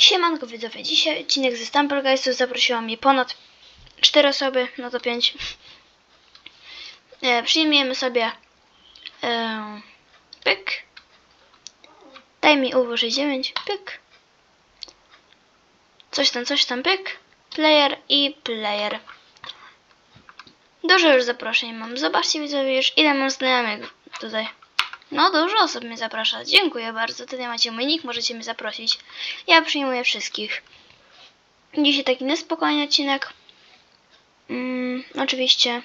Siemanko widzowie, dzisiaj odcinek ze Stampergeistów zaprosiło mnie ponad 4 osoby, no to 5. E, przyjmiemy sobie e, pyk. Daj mi UW69, pyk. Coś tam, coś tam, pyk. Player i player. Dużo już zaproszeń mam. Zobaczcie widzowie już ile mam znajomych tutaj. No, dużo osób mnie zaprasza. Dziękuję bardzo. Tutaj macie mój nick, możecie mnie zaprosić. Ja przyjmuję wszystkich. Dzisiaj taki niespokojny odcinek. Mm, oczywiście.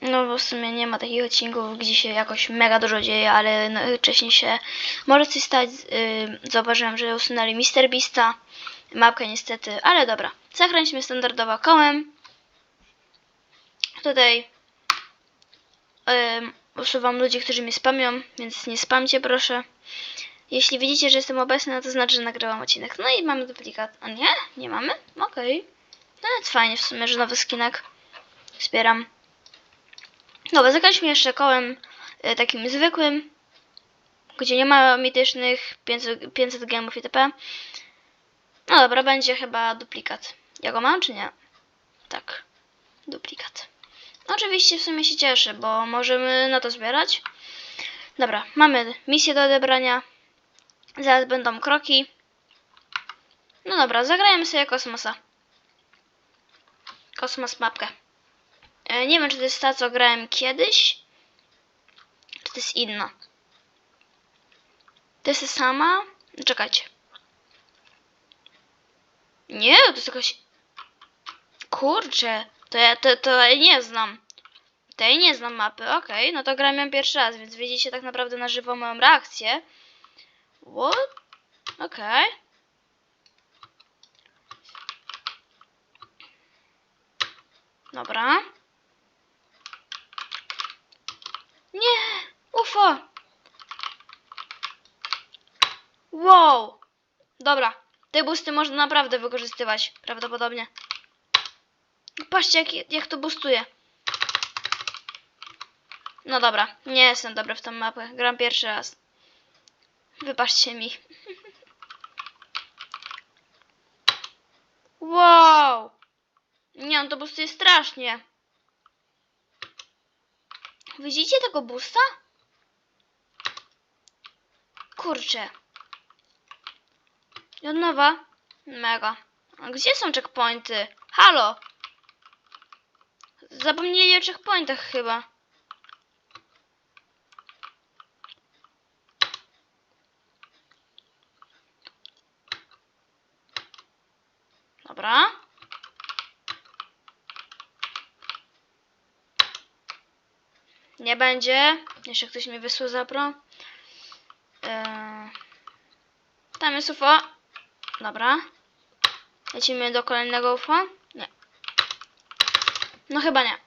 No bo w sumie nie ma takich odcinków, gdzie się jakoś mega dużo dzieje, ale no, wcześniej się może coś stać. Yy, zauważyłem, że usunęli Mr. Beasta. Mapkę niestety, ale dobra. Zakręćmy standardowo kołem. Tutaj Ym, usuwam ludzi, którzy mnie spamią, więc nie spamcie proszę. Jeśli widzicie, że jestem obecny, no to znaczy, że nagrywam odcinek. No i mamy duplikat. A nie? Nie mamy? Okej. No więc fajnie w sumie, że nowy skinek. Wspieram. Dobra, zakończmy jeszcze kołem y, takim zwykłym, gdzie nie ma mitycznych 500, 500 gemów itp. No dobra, będzie chyba duplikat. Ja go mam, czy nie? Tak. Duplikat. No oczywiście w sumie się cieszę, bo możemy na to zbierać. Dobra, mamy misję do odebrania. Zaraz będą kroki. No dobra, zagrajmy sobie kosmosa. Kosmos mapkę. E, nie wiem, czy to jest ta, co grałem kiedyś. Czy to jest inna. To jest ta sama? Czekajcie. Nie, to jest jakaś... Kurczę, to ja to, to ja nie znam. Tej nie znam mapy, okej, no to gram ją pierwszy raz, więc widzicie tak naprawdę na żywo moją reakcję. What? Okej. Dobra. Nie! UFO! Wow! Dobra. Te boosty można naprawdę wykorzystywać, prawdopodobnie. Patrzcie, jak, jak to boostuje. No dobra, nie jestem dobry w tą mapę. Gram pierwszy raz. Wybaczcie mi. Wow! Nie, on to boostuje strasznie. Widzicie tego boosta? Kurczę. I od nowa. Mega. A gdzie są checkpointy? Halo! Zapomnieli o checkpointach chyba. Dobra. Nie będzie. Jeszcze ktoś mi wysłał zapro. Eee, tam jest UFO. Dobra. Lecimy do kolejnego UFO. No chyba nie.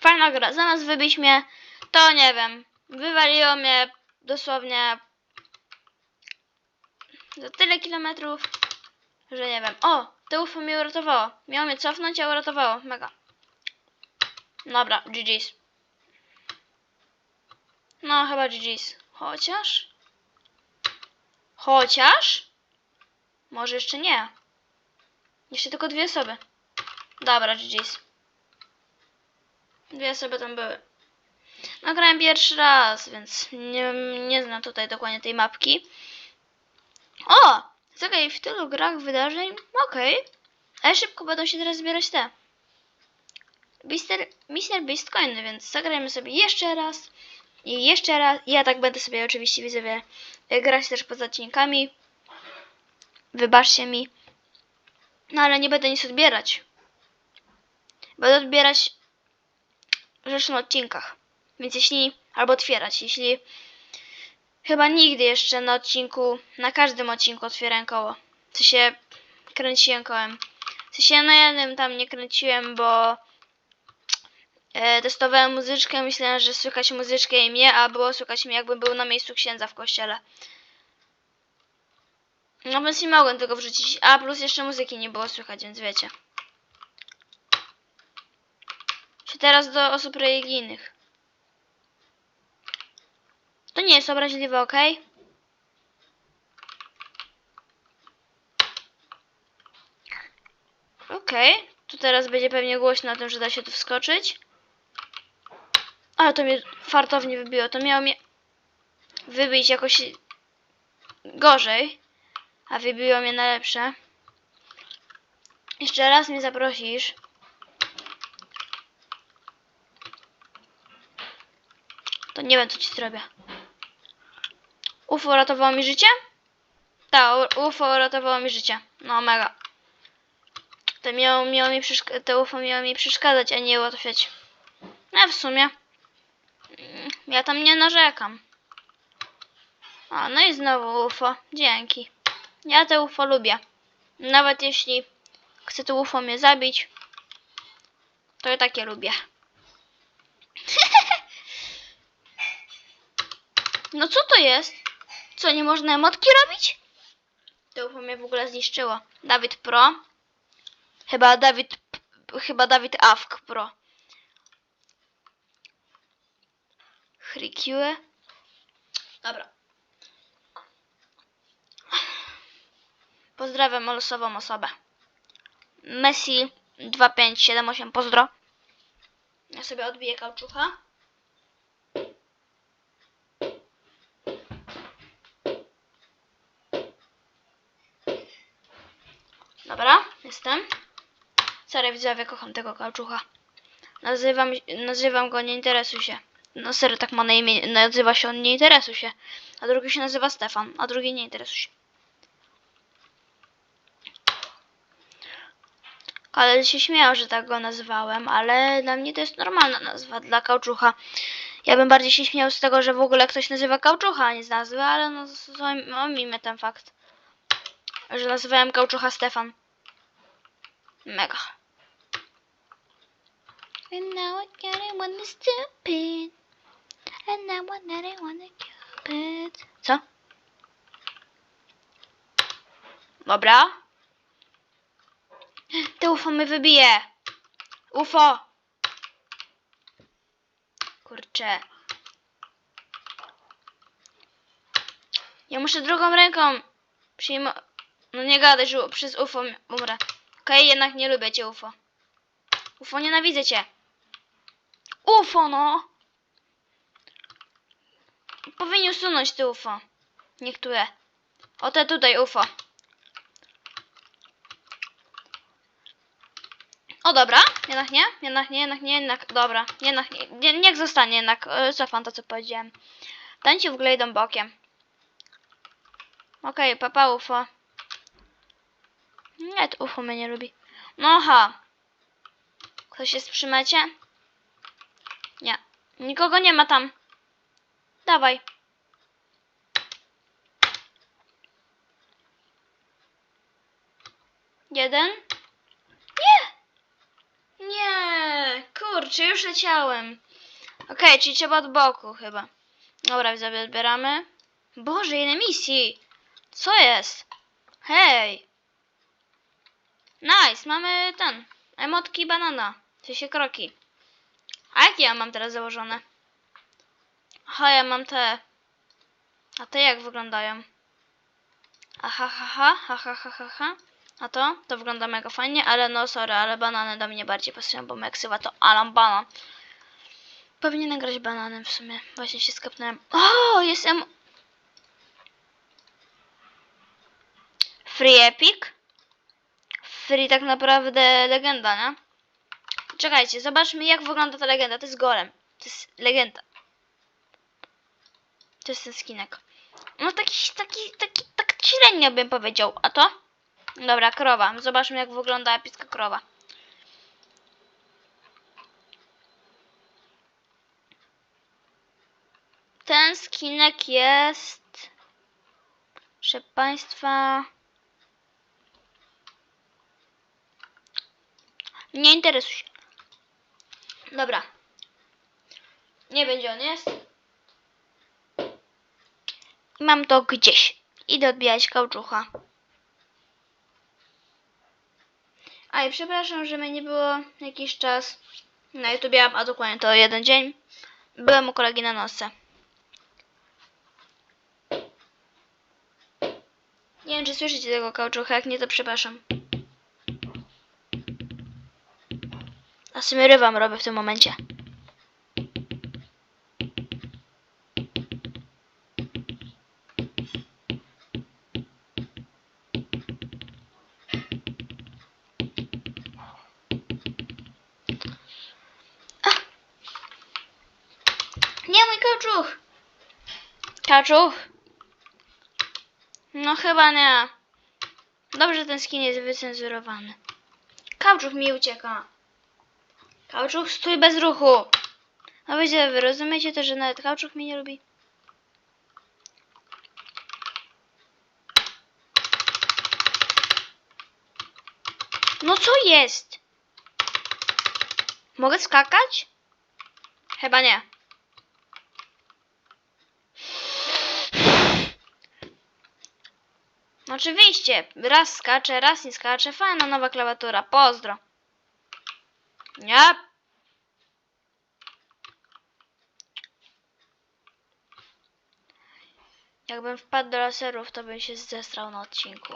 Fajna gra. Zamiast wybić mnie, to nie wiem. Wywaliło mnie dosłownie za tyle kilometrów, że nie wiem. O! To UFO mnie uratowało. Miało mnie cofnąć, a uratowało. Mega. Dobra, GG's. No, chyba GG's. Chociaż? Chociaż? Może jeszcze nie. Jeszcze tylko dwie osoby. Dobra, GG's. Dwie osoby tam były. Nagrałem pierwszy raz, więc nie, nie znam tutaj dokładnie tej mapki. O! Zagraj w tylu grach wydarzeń? Okej. Ale szybko będą się teraz zbierać te. Mister, Mister Beast Coiny, więc zagrajmy sobie jeszcze raz. I jeszcze raz. Ja tak będę sobie oczywiście widzowie grać też poza odcinkami. Wybaczcie mi. No ale nie będę nic odbierać. Będę odbierać rzeczy na odcinkach. Więc jeśli, albo otwierać, jeśli chyba nigdy jeszcze na odcinku, na każdym odcinku otwierałem koło. W sensie kręciłem kołem. W sensie na jednym tam nie kręciłem, bo e, testowałem muzyczkę, myślałem, że słychać muzyczkę i mnie, a było słychać mnie jakbym był na miejscu księdza w kościele. No więc nie mogłem tego wrzucić, a plus jeszcze muzyki nie było słychać, więc wiecie. Czy teraz do osób religijnych. To nie jest obraźliwe, ok? Ok, tu teraz będzie pewnie głośno o tym, że da się tu wskoczyć. Ale to mnie fartownie wybiło. To miało mnie wybić jakoś gorzej. A wybiło mnie na lepsze. Jeszcze raz mnie zaprosisz. To nie wiem, co ci zrobię. UFO uratowało mi życie? Tak, UFO uratowało mi życie. No mega. To miało, miało mi to UFO miało mi przeszkadzać, a nie ułatwiać. No w sumie. mm, Ja tam nie narzekam. O, no i znowu UFO. Dzięki. Ja te UFO lubię. Nawet jeśli chce to UFO mnie zabić, to ja takie lubię. No co to jest? Co, nie można emotki robić? To UFO mnie w ogóle zniszczyło. Dawid Pro. Chyba Dawid, chyba Dawid Awk Pro. Hrikue. Dobra. Pozdrawiam losową osobę. Messi 2578 pozdro. Ja sobie odbiję kauczucha. Dobra, jestem. Sorry widzowie, kocham tego kauczucha. Nazywam, nazywam go Nie Interesuj się. No serio, tak ma na imię, nazywa się on Nie Interesuj się. A drugi się nazywa Stefan, a drugi Nie Interesuj się. Ale się śmiał, że tak go nazywałem, ale dla mnie to jest normalna nazwa dla kauczucha. Ja bym bardziej się śmiał z tego, że w ogóle ktoś nazywa kauczucha, a nie z nazwy, ale no, omijmy ten fakt. Że nazywałem kauczucha Stefan. Mega. And now I got it when it's stupid. And now I got it when it's cupid. Co? Dobra. Te UFO mnie wybije. UFO. Kurczę. Ja muszę drugą ręką przyjmować. No nie gadaj, że przez UFO umrę. Okej, jednak nie lubię cię UFO. UFO, nienawidzę cię. UFO, no. Powinien usunąć te UFO. Niektóre. O te tutaj UFO. O dobra, jednak nie, jednak nie, jednak nie, jednak dobra, jednak nie, nie niech zostanie jednak, e, cofam to co powiedziałem. Ten w ogóle idą bokiem. Okej, papa UFO. Nie, to UFO mnie nie lubi. No ha. Ktoś jest przy mecie? Nie. Nikogo nie ma tam. Dawaj. Jeden. Nie! Nie! Kurczę, już leciałem. Okej, czyli trzeba od boku chyba. Dobra, widzowie, odbieramy. Boże, ile misji! Co jest? Hej! Nice, mamy ten. Emotki banana. W sensie kroki. A jakie ja mam teraz założone? Aha, ja mam te. A te jak wyglądają? Aha, ha, ha, ha, ha, ha, ha, ha. A to? To wygląda mega fajnie, ale no sorry, ale banany do mnie bardziej pasują, bo Meksywa to Alan Banan. Powinienem grać bananem w sumie. Właśnie się skapnąłem. O, jest em... Free Epic? Free tak naprawdę legenda, nie? Czekajcie, zobaczmy jak wygląda ta legenda. To jest golem. To jest legenda. To jest ten skinek. No taki, taki, taki, tak średnio bym powiedział. A to? Dobra, krowa. Zobaczmy jak wygląda epicka krowa. Ten skinek jest... Proszę Państwa... Nie interesuj się. Dobra. Nie będzie on jest. Mam to gdzieś. Idę odbijać kauczucha. A i przepraszam, że mnie nie było jakiś czas na YouTubie, a dokładnie to jeden dzień. Byłem u kolegi na nosce. Nie wiem, czy słyszycie tego kauczucha, jak nie, to przepraszam. A robię w tym momencie. Nie, mój kaczuch! Kaczuch? No chyba nie. Dobrze, ten skin jest wycenzurowany. Kauczuch mi ucieka. Kauczuch, stój bez ruchu. No wiecie, wy rozumiecie to, że nawet kauczuch mnie nie lubi? No co jest? Mogę skakać? Chyba nie. Oczywiście, raz skacze, raz nie skacze. Fajna nowa klawiatura, pozdro. Nie. Jakbym wpadł do laserów, to bym się zestrał na odcinku.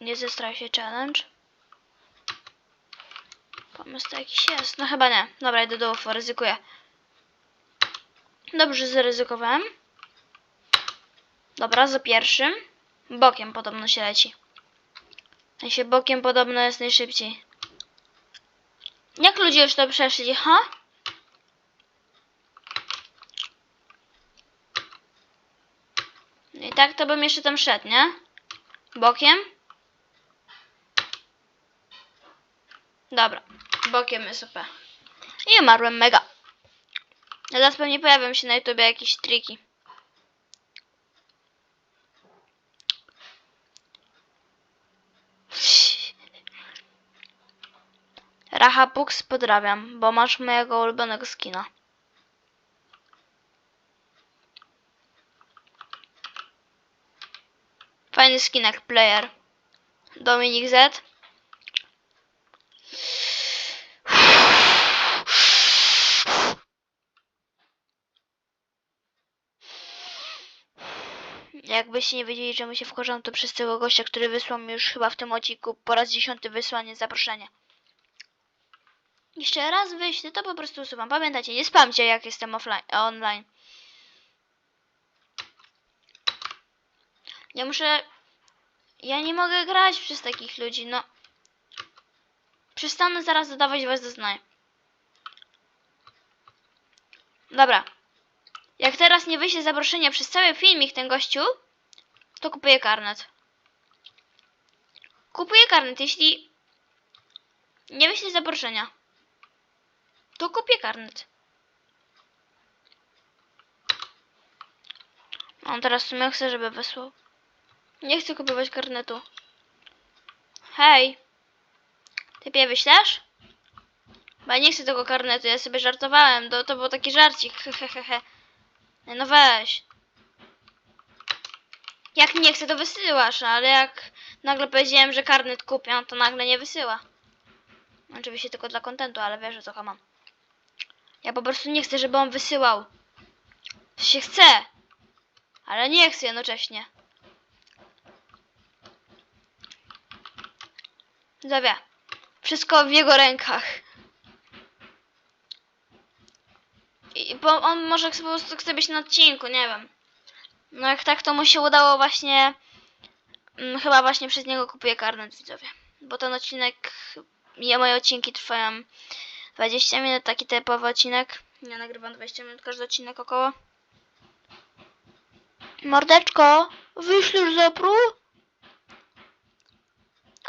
Nie zestrał się challenge. Pomysł to jakiś jest. No chyba nie. Dobra, idę do UFO, ryzykuję. Dobrze, zaryzykowałem. Dobra, za pierwszym. Bokiem podobno się leci. W sensie bokiem podobno jest najszybciej. Jak ludzie już to przeszli, ha? I tak to bym jeszcze tam szedł, nie? Bokiem. Dobra, bokiem jest OP. I umarłem mega. Teraz pewnie pojawią się na YouTube jakieś triki. Racha Pux pozdrawiam, bo masz mojego ulubionego skina. Fajny skinek player. Dominik Z. Jakbyście nie wiedzieli, my się wkurzam, to przez tego gościa, który wysłał mi już chyba w tym odcinku po raz dziesiąty wysłanie zaproszenia. Jeszcze raz wyślę, to po prostu usuwam. Pamiętajcie, nie spamcie jak jestem offline, online. Ja muszę... Ja nie mogę grać przez takich ludzi, no. Przestanę zaraz dodawać was do znaj. Dobra. Jak teraz nie wyślę zaproszenia przez cały filmik ten gościu, to kupuję karnet. Kupuję karnet, jeśli nie wyślę zaproszenia. To kupię karnet. On teraz w sumie chce, żeby wysłał. Nie chcę kupować karnetu. Hej. Typie wyślesz? Bo ja nie chcę tego karnetu, ja sobie żartowałem. To, to był taki żarcik. Hehehe. No weź. Jak nie chcę, to wysyłasz, ale jak nagle powiedziałem, że karnet kupię, no to nagle nie wysyła. Oczywiście tylko dla kontentu, ale wiesz, o co mam. Ja po prostu nie chcę, żeby on wysyłał. To się chce, ale nie chcę jednocześnie. Zawie. Wszystko w jego rękach. I, bo on może po prostu chce być na odcinku, nie wiem. No jak tak, to mu się udało właśnie... Mm, chyba właśnie przez niego kupuję karnet, widzowie. Bo ten odcinek... Ja, moje odcinki trwają 20 minut, taki typowy odcinek. Ja nagrywam 20 minut, każdy odcinek około. Mordeczko, wyślesz zapru?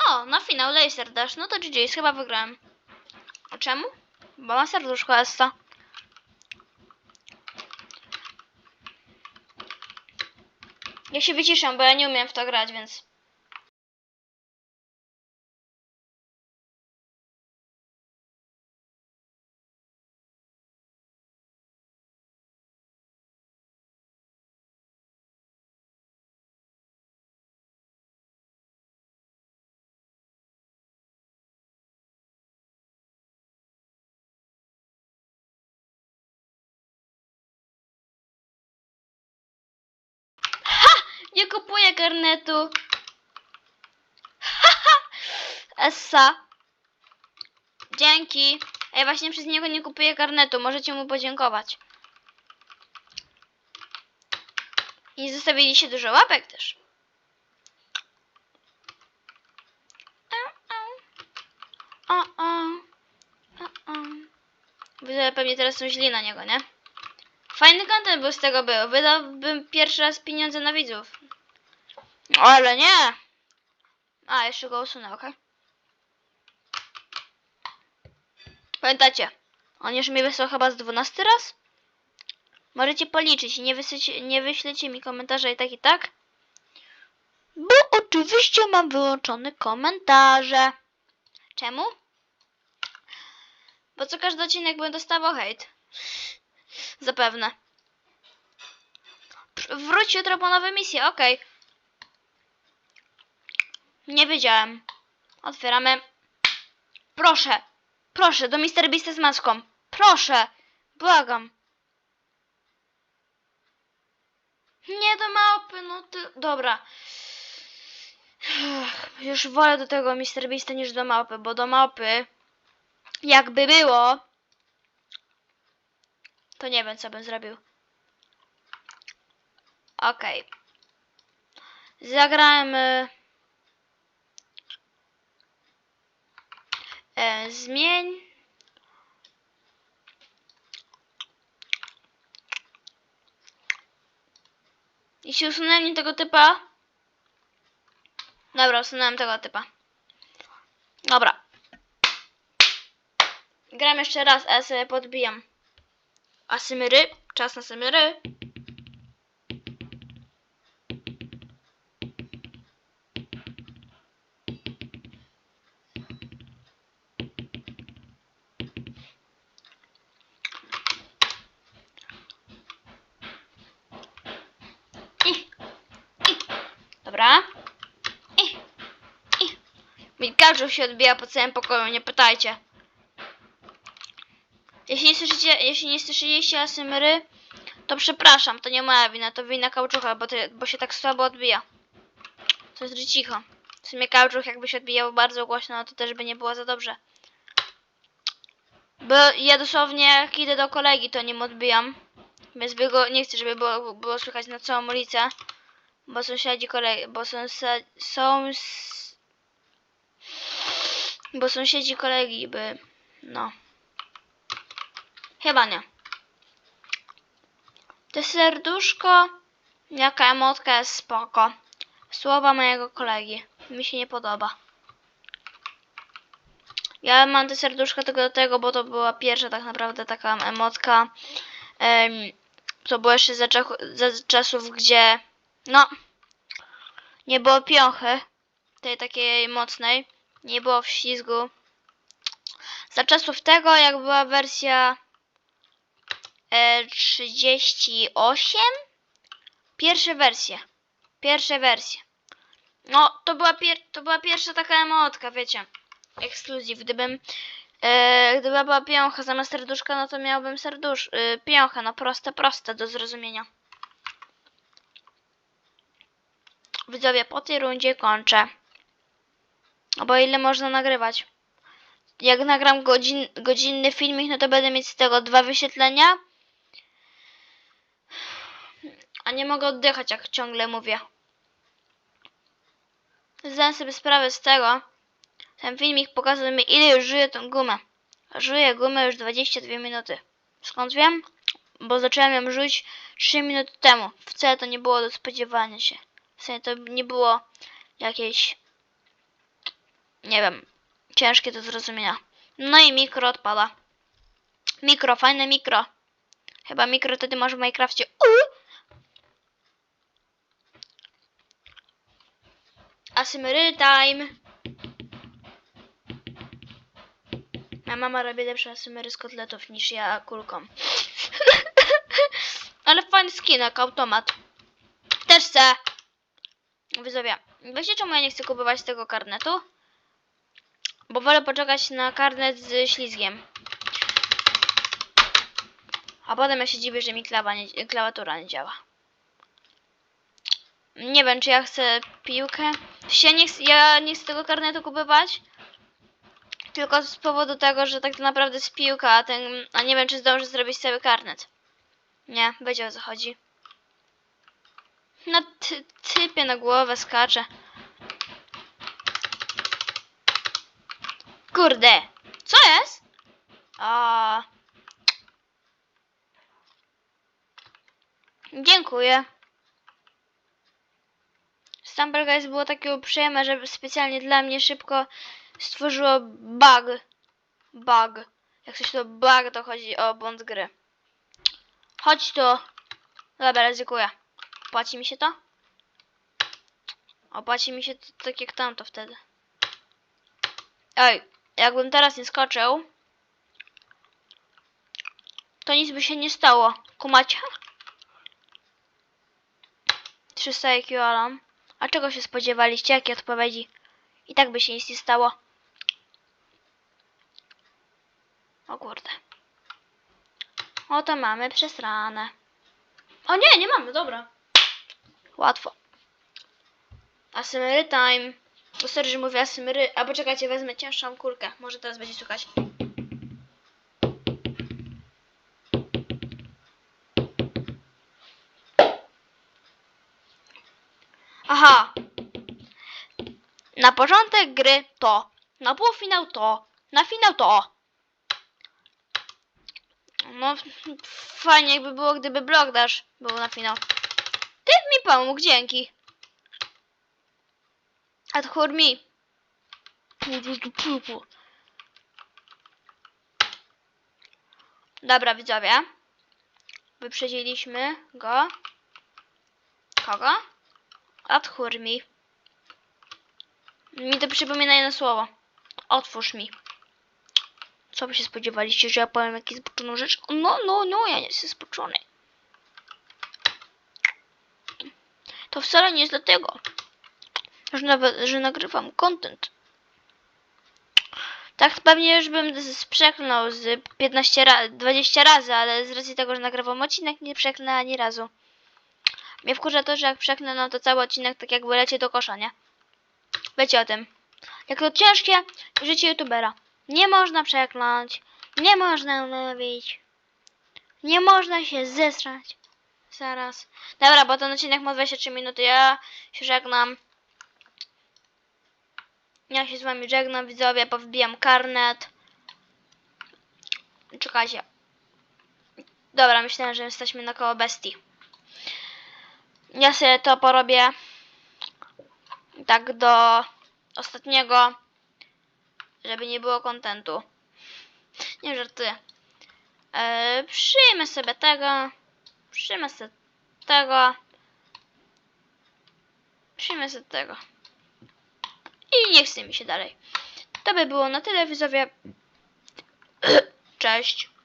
O, na finał laser dash. No to GG, chyba wygrałem. A czemu? Bo ma serduszko Esta. Ja się wyciszam, bo ja nie umiem w to grać, więc... Nie kupuję karnetu. Haha. Essa. Dzięki. Ej, właśnie przez niego nie kupuję karnetu. Możecie mu podziękować. I zostawiliście dużo łapek też. O, o. O, o. Widzowie pewnie teraz są źli na niego, nie? Fajny content był z tego był. Wydałbym pierwszy raz pieniądze na widzów. Ale nie! A, jeszcze go usunę, okej? Pamiętacie, on już mi wysłał chyba z 12 raz? Możecie policzyć, nie, wysycie, nie wyślecie mi komentarza i tak i tak. Bo oczywiście mam wyłączone komentarze. Czemu? Bo co każdy odcinek będę dostawał hejt. Zapewne. Wróć jutro po nowe misje, okej. Nie wiedziałem. Otwieramy. Proszę, proszę, do Mr. Beasta z maską. Proszę, błagam. Nie do małpy, no ty... Dobra. Już wolę do tego Mr. Beasta niż do małpy, bo do małpy jakby było to nie wiem co bym zrobił. Okej. Zagrałem e, e, zmień. Jeśli usunąłem nie tego typa. Dobra, usunąłem tego typa. Dobra. Gram jeszcze raz, sobie podbijam Asymyry, czas na Asymyry. Dobra. Gadżet się odbija po całym pokoju, nie pytajcie. Jeśli nie słyszycie, jeśli nie słyszeliście Asymry, to przepraszam, to nie moja wina, to wina kauczucha, bo, to, bo się tak słabo odbija. To jest cicho. W sumie kauczuch jakby się odbijał bardzo głośno, to też by nie było za dobrze. Bo ja dosłownie jak idę do kolegi, to nim odbijam. Więc by go, nie chcę, żeby było, było słychać na całą ulicę. Bo sąsiedzi kolegi, bo są, są, bo sąsiedzi kolegi by, no. Chyba nie. To serduszko, jaka emotka jest spoko. Słowa mojego kolegi. Mi się nie podoba. Ja mam te serduszko tylko do tego, bo to była pierwsza tak naprawdę taka emotka. Em, to było jeszcze za, za czasów, gdzie no nie było piąchy tej takiej mocnej. Nie było wślizgu. Za czasów tego, jak była wersja 38. Pierwsze wersje. Pierwsze wersje. No, to była, to była pierwsza taka emotka, wiecie. Ekskluzyw. Gdybym e, gdyby była piącha zamiast serduszka, no to miałbym serdusz, e, piąchę, no proste, proste do zrozumienia. Widzowie, po tej rundzie kończę. No bo ile można nagrywać? Jak nagram godzin, godzinny filmik, no to będę mieć z tego dwa wyświetlenia. A nie mogę oddychać, jak ciągle mówię. Zdałem sobie sprawę z tego. Ten filmik pokazał mi, ile już żyję tą gumę. Żyję gumę już 22 minuty. Skąd wiem? Bo zacząłem ją żyć 3 minuty temu. Wcale to nie było do spodziewania się. W sensie to nie było jakieś... Nie wiem. Ciężkie do zrozumienia. No i mikro odpada. Mikro, fajne mikro. Chyba mikro wtedy masz w Minecrafcie. Uuu! Asymry time. Moja mama robi lepsze asymry z kotletów niż ja kulką. Ale fajny skinek, automat. Też chcę. Widzowie, wiecie czemu ja nie chcę kupować tego karnetu? Bo wolę poczekać na karnet z ślizgiem. A potem ja się dziwię, że mi klawa nie, klawiatura nie działa. Nie wiem, czy ja chcę piłkę. Ja nie, ja nie chcę tego karnetu kupować. tylko z powodu tego, że tak naprawdę jest piłka, a, ten, a nie wiem, czy zdążę zrobić cały karnet. Nie, będzie o co chodzi. Na ty, typie na głowę skacze. Kurde, co jest? A. Dziękuję. Stumble Guys było takie uprzejme, że specjalnie dla mnie szybko stworzyło bug. Bug. Jak coś to bug, to chodzi o błąd gry. Chodź tu. Dobra, ryzykuję. Opłaci mi się to? Opłaci mi się to tak jak tamto wtedy. Ej, jakbym teraz nie skoczył, to nic by się nie stało. Kumacie? 300 IQ alarm. A czego się spodziewaliście? Jakie odpowiedzi? I tak by się nic nie stało. O kurde. Oto mamy przesrane. O nie, nie mamy, dobra. Łatwo. Asymery time. O, sorry, że mówię asymery. A poczekajcie, wezmę cięższą kulkę. Może teraz będzie słychać. Aha. Na początek gry to. Na półfinał to. Na finał to. No, fajnie jakby było, gdyby Blogdash był na finał. Ty mi pomógł, dzięki. Adchór mi. Dobra, widzowie. Wyprzedziliśmy go. Kogo? Otwórz mi. Mi to przypomina jedno słowo. Otwórz mi. Co by się spodziewaliście, że ja powiem jakieś zboczoną rzecz? No, no, no, ja nie jestem zboczony. To wcale nie jest dlatego, że nawet, że nagrywam content. Tak pewnie już bym z- przeklnął z 15 razy, 20 razy, ale z racji tego, że nagrywam odcinek, nie przeklnę ani razu. Mnie wkurza to, że jak przeklnę, no to cały odcinek tak jakby leci do kosza, nie? Wiecie o tym. Jak to ciężkie życie youtubera. Nie można przekląć, nie można mówić, nie można się zesrać. Zaraz. Dobra, bo ten odcinek ma 23 minuty, ja się żegnam. Ja się z wami żegnam, widzowie, powbijam karnet. Czekajcie. Dobra, myślałem, że jesteśmy na koło bestii. Ja sobie to porobię tak do ostatniego, żeby nie było kontentu. Nie żartuję. Eee, przyjmę sobie tego. Przyjmę sobie tego. Przyjmę sobie tego. I nie chce mi się dalej. To by było na tyle, widzowie. Cześć.